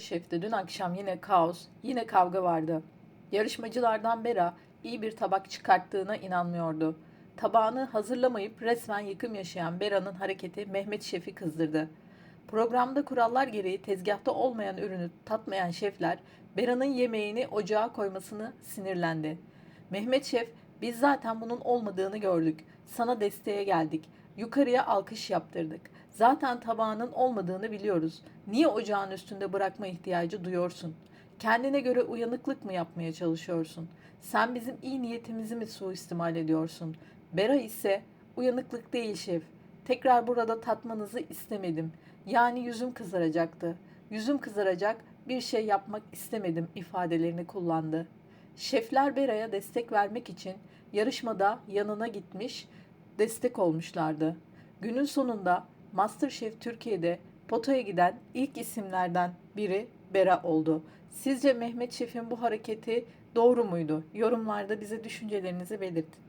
Masterchef'te dün akşam yine kaos, yine kavga vardı. Yarışmacılardan Bera iyi bir tabak çıkarttığına inanmıyordu. Tabağını hazırlamayıp resmen yıkım yaşayan Bera'nın hareketi Mehmet Şef'i kızdırdı. Programda kurallar gereği tezgahta olmayan ürünü tatmayan şefler Bera'nın yemeğini ocağa koymasını sinirlendi. Mehmet Şef, biz zaten bunun olmadığını gördük. Sana desteğe geldik. Yukarıya alkış yaptırdık. Zaten tabağının olmadığını biliyoruz. Niye ocağın üstünde bırakma ihtiyacı duyuyorsun? Kendine göre uyanıklık mı yapmaya çalışıyorsun? Sen bizim iyi niyetimizi mi suistimal ediyorsun? Bera ise uyanıklık değil şef. Tekrar burada tatmanızı istemedim. Yani yüzüm kızaracaktı. Yüzüm kızaracak bir şey yapmak istemedim ifadelerini kullandı. Şefler Bera'ya destek vermek için yarışmada yanına gitmiş, destek olmuşlardı. Günün sonunda MasterChef Türkiye'de potaya giden ilk isimlerden biri Bera oldu. Sizce Mehmet Şef'in bu hareketi doğru muydu? Yorumlarda bize düşüncelerinizi belirtin.